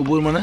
উপর মানে?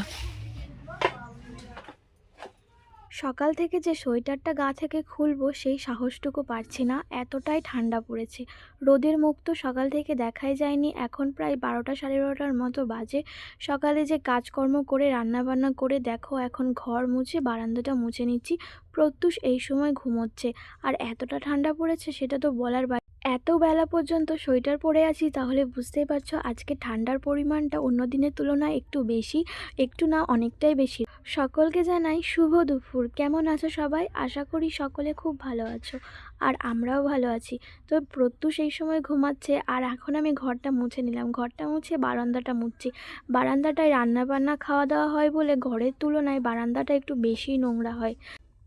সকাল থেকে যে সোয়েটারটা গা থেকে খুলবো, সেই সাহসটুকু পারছি না, এতটাই ঠান্ডা পড়েছে। রোদের মুখ তো সকাল থেকে দেখাই যায়নি, এখন প্রায় বারোটা সাড়ে বারোটার মতো বাজে। সকালে যে কাজকর্ম করে, রান্নাবান্না করে, দেখো, এখন ঘর মুছে বারান্দাটা মুছে নিচ্ছি। প্রত্যুষ এই সময় ঘুমোচ্ছে। আর এতটা ঠান্ডা পড়েছে সেটা তো বলার বাইরে এত বেলা পর্যন্ত সোয়েটার পরে আছি, তাহলে বুঝতেই পারছ আজকে ঠান্ডার পরিমাণটা অন্য দিনের তুলনায় একটু বেশি, একটু না অনেকটাই বেশি। সকলকে জানাই শুভ দুপুর। কেমন আছো সবাই? আশা করি সকলে খুব ভালো আছো, আর আমরাও ভালো আছি। তো প্রত্যুষ এই সময় ঘুমাচ্ছে, আর এখন আমি ঘরটা মুছে নিলাম। ঘরটা মুছে বারান্দাটা মুছছি। বারান্দাটায় রান্না বান্না খাওয়া দাওয়া হয় বলে ঘরের তুলনায় বারান্দাটা একটু বেশি নোংরা হয়।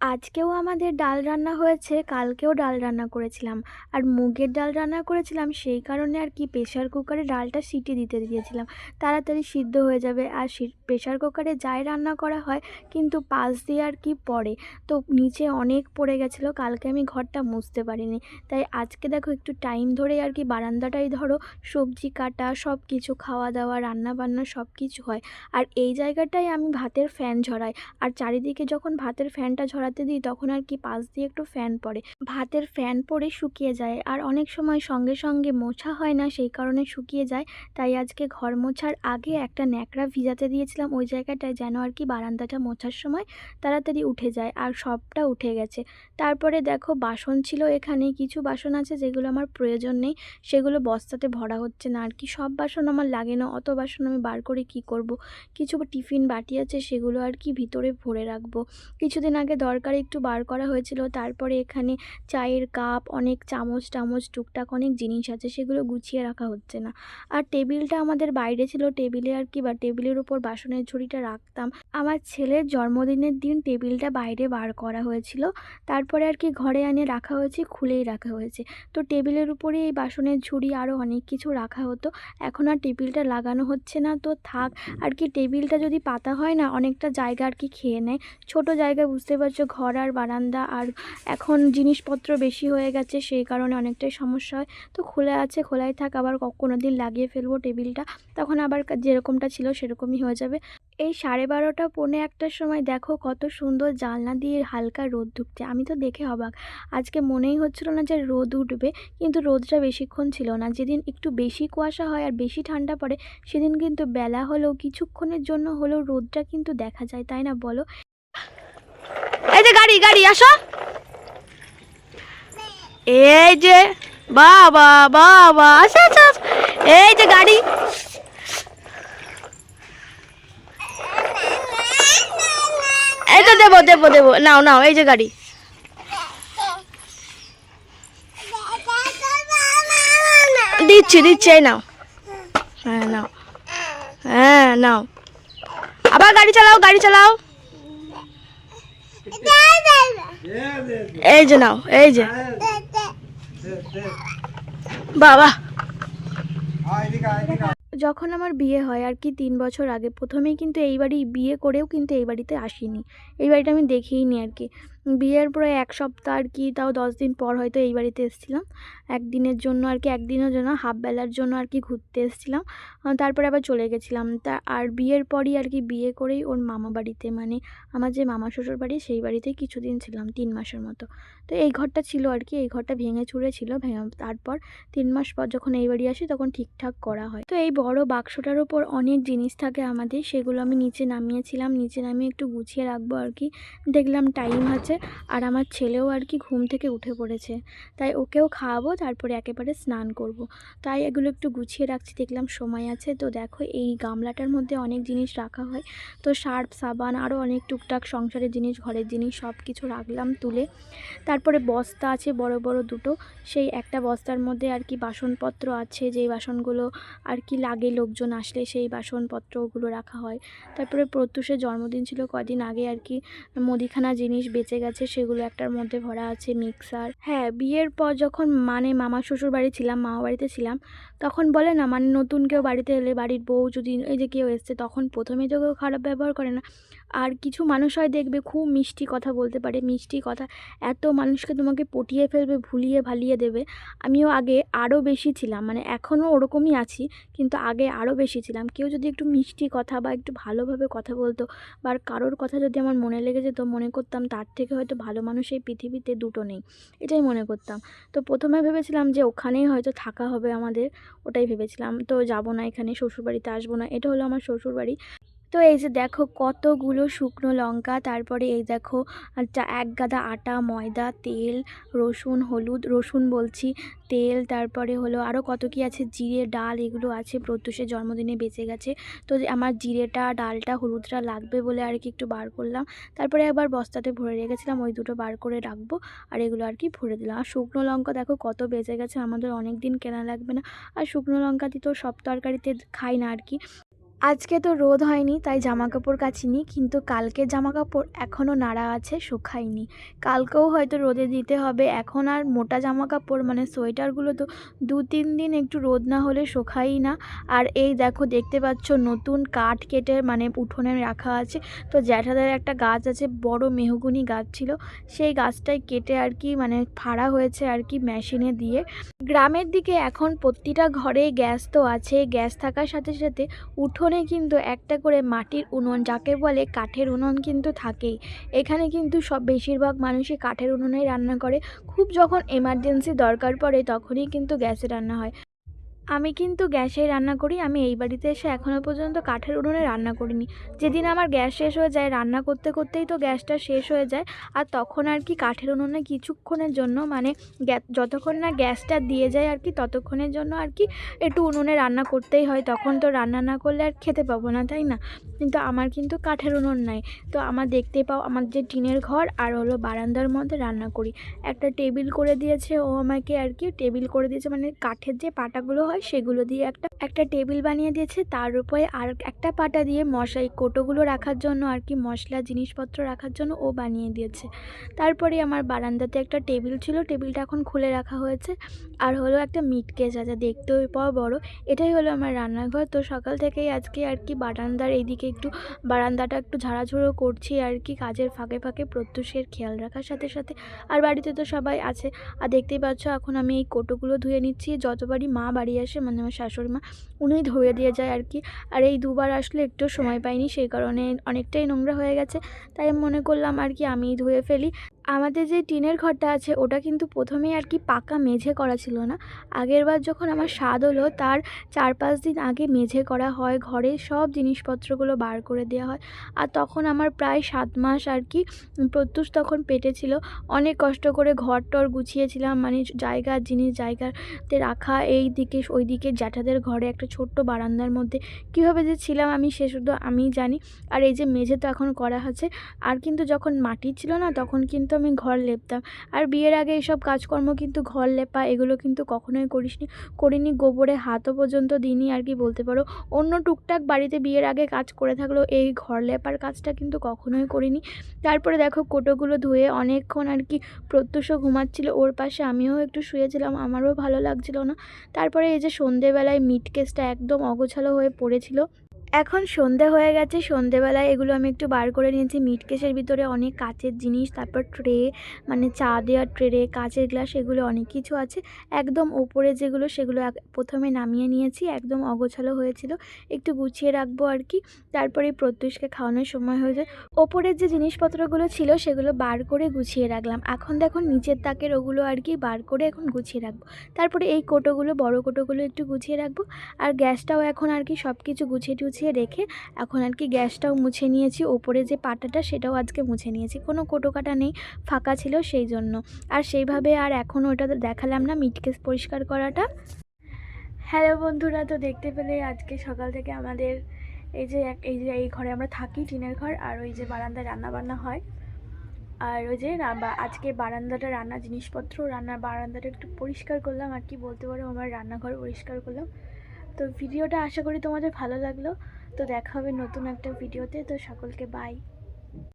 আজকেও আমাদের ডাল রান্না হয়েছে, কালকেও ডাল রান্না করেছিলাম। আর মুগের ডাল রান্না করেছিলাম, সেই কারণে আর কি প্রেশার কুকারে ডালটা সিটি দিতে দিয়েছিলাম। তাড়াতাড়ি সিদ্ধ হয়ে যাবে, আর প্রেশার কুকারে যাই রান্না করা হয়, কিন্তু পাশ দিয়ে আর কি পড়ে। তো নিচে অনেক পড়ে গেছিল, কালকে আমি ঘরটা মুছতে পারিনি। তাই আজকে দেখো একটু টাইম ধরেই আর কি বারান্দাটাই ধরো, সবজি কাটা সব কিছু খাওয়া দাওয়া, রান্না বান্না সব কিছু হয়। আর এই জায়গাটায় আমি ভাতের ফ্যান ঝরাই। আর চারিদিকে যখন ভাতের ফ্যানটা ঝরাতে দিই, তখন আর কি পাশ দিয়ে একটু ফ্যান পড়ে। ভাতের ফ্যান পড়ে শুকিয়ে যায় আর অনেক সময় সঙ্গে সঙ্গে মোছা হয় না, সেই কারণে শুকিয়ে যায়। তাই আজকে ঘর মোছার আগে একটা ন্যাকড়া ভিজাতে দিয়েছিলাম, ওই জায়গাটায় যেন আর কি বারান্দাটা মোছার সময় তাড়াতাড়ি উঠে যায় আর সবটা উঠে গেছে। তারপরে দেখো বাসন ছিল এখানে, কিছু বাসন আছে যেগুলো আমার প্রয়োজন নেই, সেগুলো বস্তাতে ভরা হচ্ছে না। আর কি সব বাসন আমার লাগে না, অত বাসন আমি বার করে কি করব। কিছু টিফিন বাটি আছে, সেগুলো আর কি ভিতরে ভরে রাখব। কিছুদিন আগে দরকার একটু বার করা হয়েছিল। তারপরে এখানে চায়ের কাপ, অনেক চামচ টামচ, টুকটাক অনেক জিনিস আছে, সেগুলো গুছিয়ে রাখা হচ্ছে না। আর টেবিলটা আমাদের বাইরে ছিল, টেবিলে আর কি বা টেবিলের উপর বাসনের ঝুড়িটা রাখতাম। আমার ছেলের জন্মদিনের দিন টেবিলটা বাইরে বার করা হয়েছিল। তারপরে আর কি ঘরে এনে রাখা হয়েছে, খুলেই রাখা হয়েছে। তো টেবিলের উপরে এই বাসনের ঝুড়ি আরও অনেক কিছু রাখা হতো। এখন আর টেবিলটা লাগানো হচ্ছে না, তো থাক। আর কি টেবিলটা যদি পাতা হয় না, অনেকটা জায়গা আর কি খেয়ে নেয়। ছোট জায়গা বুঝতে পারছ ঘর আর বারান্দা আর এখন জিনিসপত্র বেশি হয়ে গেছে, সেই কারণে অনেকটাই সমস্যা হয়। তো খোলা আছে, খোলাই থাক, আবার কোনো দিন লাগিয়ে ফেলব টেবিলটা। তখন আবার যেরকমটা ছিল সেরকমই হয়ে যাবে। এই সাড়ে বারোটা পৌনে একটার সময় দেখো কত সুন্দর জানলা দিয়ে হালকা রোদ ঢুকছে। আমি তো দেখে অবাক। আজকে মনেই হচ্ছিল না যে রোদ উঠবে, কিন্তু রোদটা বেশিক্ষণ ছিল না। যেদিন একটু বেশি কুয়াশা হয় আর বেশি ঠান্ডা পড়ে, সেদিন কিন্তু বেলা হলেও, কিছুক্ষণের জন্য হলেও রোদটা কিন্তু দেখা যায়, তাই না বলো? এই যে গাড়ি গাড়ি, আসো। এই যে, বাবা বাবা আচ্ছা আচ্ছা। এই যে গাড়ি। এই তো দেবো দেবো দেবো। নাও নাও, এই যে গাড়ি। দিচ্ছি দিচ্ছি, এই নাও। হ্যাঁ নাও। হ্যাঁ নাও। আবার গাড়ি চালাও গাড়ি চালাও। এই যে নাও এই যে। বাবা। যখন আমার বিয়ে হয় আর কি তিন বছর আগে, প্রথমেই কিন্তু এই বাড়ি বিয়ে করেও কিন্তু এই বাড়িতে আসিনি। এই বাড়িটা আমি দেখিনি আর কি। বিয়ের পরে এক সপ্তাহ আর কি, তাও দশ দিন পর হয়তো এই বাড়িতে এসেছিলাম। একদিনের জন্য আর কি, একদিনের জন্য হাফ বেলার জন্য আর কি ঘুরতে এসেছিলাম। তারপরে আবার চলে গেছিলাম। তা, আর বিয়ের পরই আর কি বিয়ে করেই ওর মামা বাড়িতে মানে আমার যে মামা শ্বশুর বাড়ি, সেই বাড়িতেই কিছুদিন ছিলাম, তিন মাসের মতো। তো এই ঘরটা ছিল আর কি, এই ঘরটা ভেঙে চুরে ছিল, ভেঙে তারপর তিন মাস পর যখন এই বাড়ি আসি, তখন ঠিকঠাক করা হয়। তো এই বড় বাক্সটার ওপর অনেক জিনিস থাকে আমাদের, সেগুলো আমি নিচে নামিয়েছিলাম। নিচে নামিয়ে একটু গুছিয়ে রাখব আর কি। দেখলাম টাইম আছে আর আমার ছেলেও আর কি ঘুম থেকে উঠে পড়েছে। তাই ওকেও খাওয়াবো, তারপরে একেবারে স্নান করব। তাই এগুলো একটু গুছিয়ে রাখছি, দেখলাম সময় আছে। তো দেখো এই গামলাটার মধ্যে অনেক জিনিস রাখা হয়। তো সার্ফ সাবান আরও অনেক টুকটাক সংসারের জিনিস, ঘরের জিনিস সব কিছু রাখলাম তুলে। তারপরে বস্তা আছে বড় বড় দুটো। সেই একটা বস্তার মধ্যে আর কি বাসনপত্র আছে, যেই বাসনগুলো আর কি লাগে লোকজন আসলে সেই বাসনপত্রগুলো রাখা হয়। তারপরে প্রত্যুষের জন্মদিন ছিল কদিন আগে আর কি, মুদিখানা জিনিস বেঁচে গেছে সেগুলো একটার মধ্যে ভরা আছে, মিক্সার। হ্যাঁ বিয়ের পর যখন মানে মামা শ্বশুর বাড়ি ছিলাম, মামা বাড়িতে ছিলাম, তখন বলে না মানে নতুন কেউ বাড়িতে এলে বাড়ির বউ যদি এই যে কেউ এসছে, তখন প্রথমে তো কেউ খারাপ ব্যবহার করে না। আর কিছু মানুষ হয় দেখবে খুব মিষ্টি কথা বলতে পারে, মিষ্টি কথা। এত মানুষকে তোমাকে পটিয়ে ফেলবে, ভুলিয়ে ভালিয়ে দেবে। আমিও আগে আরও বেশি ছিলাম মানে এখনও ওরকমই আছি, কিন্তু আগে আরও বেশি ছিলাম। কেউ যদি একটু মিষ্টি কথা বা একটু ভালোভাবে কথা বলতো বা কারোর কথা যদি আমার মনে লেগে যেত, মনে করতাম তার থেকে হয়তো ভালো মানুষ এই পৃথিবীতে দুটো নেই, এটাই মনে করতাম। তো প্রথমে ভেবেছিলাম যে ওখানেই হয়তো থাকা হবে আমাদের, ওটাই ভেবেছিলাম। তো যাব না এখানে, শ্বশুরবাড়িতে আসব না, এটা হলো আমার শ্বশুরবাড়ি। তো এই যে দেখো কতগুলো শুকনো লঙ্কা, তারপরে এই দেখো চা এক গাদা আটা, ময়দা, তেল, রসুন, হলুদ, রসুন বলছি, তেল, তারপরে হলো আরও কত কী আছে? জিরে, ডাল, এগুলো আছে, প্রত্যুষের জন্মদিনে বেঁচে গেছে। তো আমার জিরেটা, ডালটা, হলুদটা লাগবে বলে আর কি একটু বার করলাম। তারপরে একবার বস্তাতে ভরে রেখেছিলাম, ওই দুটো বার করে রাখব আর এগুলো আর কি ভরে দিলাম। আর শুকনো লঙ্কা দেখো কত বেঁচে গেছে, আমাদের অনেক দিন কেনা লাগবে না। আর শুকনো লঙ্কা তো সব তরকারিতে খাই না আর কি। আজকে তো রোদ হয়নি, তাই জামা কাপড় কাচিনি, কিন্তু কালকে জামা কাপড় এখনও নাড়া আছে, শুকায়নি। কালকেও হয়তো রোদে দিতে হবে, এখন আর মোটা জামা কাপড় মানে সোয়েটারগুলো তো দু তিন দিন একটু রোদ না হলে শুকাই না। আর এই দেখো, দেখতে পাচ্ছ নতুন কাঠ কেটে মানে উঠোনে রাখা আছে। তো জ্যাঠাদের একটা গাছ আছে, বড় মেহগুনি গাছ ছিল, সেই গাছটাই কেটে আর কি মানে ফাড়া হয়েছে আর কি মেশিনে দিয়ে। গ্রামের দিকে এখন প্রতিটা ঘরে গ্যাস তো আছে গ্যাস থাকার সাথে সাথে উঠোনে কিন্তু একটা করে মাটির উনুন, যাকে বলে কাঠের উনুন কিন্তু থাকেই। এখানে কিন্তু সব বেশিরভাগ মানুষই কাঠের উনুনেই রান্না করে। খুব যখন এমার্জেন্সি দরকার পড়ে, তখনই কিন্তু গ্যাসে রান্না হয়। আমি কিন্তু গ্যাসেই রান্না করি, আমি এই বাড়িতে এসে এখনও পর্যন্ত কাঠের উনুনে রান্না করিনি। যেদিন আমার গ্যাস শেষ হয়ে যায়, রান্না করতে করতেই তো গ্যাসটা শেষ হয়ে যায়, আর তখন আর কি কাঠের উনুনে কিছুক্ষণের জন্য মানে যতক্ষণ না গ্যাসটা দিয়ে যায় আর কি, ততক্ষণের জন্য আর কি একটু উনুনে রান্না করতেই হয়, তখন তো রান্না না করলে আর খেতে পাবো না, তাই না? কিন্তু আমার কিন্তু কাঠের উনুন নাই। তো আমার দেখতে পাও, আমার যে টিনের ঘর আর হলো বারান্দার মধ্যে রান্না করি। একটা টেবিল করে দিয়েছে ও আমাকে আর কি, টেবিল করে দিয়েছে মানে কাঠের যে পাটাগুলো হয়, সেগুলো দিয়ে একটা একটা টেবিল বানিয়ে দিয়েছে। তার উপরে আর একটা পাটা দিয়ে মশাই, কোটোগুলো রাখার জন্য আর কি, মশলা, জিনিসপত্র রাখার জন্য ও বানিয়ে দিয়েছে। তারপরে আমার বারান্দাতে একটা টেবিল ছিল, টেবিলটা এখন খুলে রাখা হয়েছে। আর হলো একটা মিট কেস আছে, দেখতেও পাওয়া বড়। এটাই হলো আমার রান্নাঘর। তো সকাল থেকেই আজকে আর কি বারান্দার এইদিকে একটু, বারান্দাটা একটু ঝাড়াঝুড়ো করছি আর কি, কাজের ফাঁকে ফাঁকে প্রত্যুষের খেয়াল রাখার সাথে সাথে। আর বাড়িতে তো সবাই আছে। আর দেখতেই পাচ্ছ, এখন আমি এই কোটোগুলো ধুয়ে নিচ্ছি। যতবারই মা বাড়ি আসে মানে আমার শাশুড়ি মা উনি ধুয়ে দিয়ে যায় আর কি আর এই দুবার আসলে একটু সময় পাইনি, সেই কারণে অনেকটাই নোংরা হয়ে গেছে। তাই মনে করলাম আর কি আমি ধুয়ে ফেলি। আমাদের যে টিনের ঘরটা আছে, ওটা কিন্তু প্রথমেই আর কি পাকা মেঝে করা ছিল না। আগেরবার যখন আমার স্বাদ হলো, তার চার পাঁচ দিন আগে মেঝে করা হয়, ঘরে সব জিনিসপত্রগুলো বার করে দেওয়া হয়। আর তখন আমার প্রায় সাত মাস আর কি প্রত্যুষ তখন পেটে ছিল। অনেক কষ্ট করে ঘর টর গুছিয়েছিলাম মানে জায়গা, জিনিস জায়গাতে রাখা, এই দিকে, ওই দিকে, জ্যাঠাদের ঘরে একটা ছোট্ট বারান্দার মধ্যে। কীভাবে যে ছিলাম আমি, সে শুধু আমিই জানি। আর এই যে মেঝে তো এখন করা আছে আর কিন্তু যখন মাটি ছিল না, তখন কিন্তু আমি ঘর লেপতাম। আর বিয়ের আগে এইসব কাজকর্ম কিন্তু ঘর লেপা, এগুলো কিন্তু কখনোই করিসনি। করিনি, গোবরে হাতও পর্যন্ত দিইনি, আর কি বলতে পারো। অন্য টুকটাক বাড়িতে বিয়ের আগে কাজ করে থাকলেও এই ঘর লেপার কাজটা কিন্তু কখনোই করিনি। তারপরে দেখো কোটোগুলো ধুয়ে অনেকক্ষণ আর কি প্রত্যুষও ঘুমাচ্ছিল। ওর পাশে আমিও একটু শুয়েছিলাম, আমারও ভালো লাগছিল না। তারপরে এই যে সন্ধেবেলায় মিট কেসটা একদম অগোছালো হয়ে পড়েছিল। এখন সন্ধে হয়ে গেছে, সন্ধেবেলায় এগুলো আমি একটু বার করে নিয়েছি। মিট কেসের ভিতরে অনেক কাচের জিনিস, তারপর ট্রে মানে চা দেওয়ার ট্রে কাচের গ্লাস, এগুলো অনেক কিছু আছে। একদম ওপরে যেগুলো, সেগুলো প্রথমে নামিয়ে নিয়েছি, একদম অগোছালো হয়েছিল। একটু গুছিয়ে রাখব আর কি, তারপরে প্রত্যুষকে খাওয়ানোর সময় হয়ে যায়। ওপরের যে জিনিসপত্রগুলো ছিল, সেগুলো বার করে গুছিয়ে রাখলাম। এখন দেখো নিচের তাকের ওগুলো আর কি বার করে এখন গুছিয়ে রাখব। তারপরে এই কোটোগুলো, বড় কোটোগুলো একটু গুছিয়ে রাখব। আর গ্যাসটাও এখন আর কি সব কিছু গুছিয়ে টুছিয়ে রেখে এখন আর কি গ্যাসটাও মুছে নিয়েছি। ওপরে যে পাটাটা সেটাও আজকে মুছে নিয়েছি। কোনো কোটো কাটা নেই, ফাঁকা ছিল সেই জন্য। আর সেইভাবে আর এখনও ওটা দেখালাম না মিটকেস পরিষ্কার করাটা। হ্যালো বন্ধুরা, তো দেখতে পেলে আজকে সকাল থেকে আমাদের এই যে এই যে এই ঘরে আমরা থাকি, টিনের ঘর, আর ওই যে বারান্দায় রান্না বান্না হয়। আর ওই যে আজকে বারান্দাটা রান্না জিনিসপত্র, রান্নার বারান্দাটা একটু পরিষ্কার করলাম, আর কি বলতে পারো, আমার রান্নাঘর পরিষ্কার করলাম। তো ভিডিওটা আশা করি তোমাদের ভালো লাগল। তো দেখা হবে নতুন একটা ভিডিওতে। তো সকলকে বাই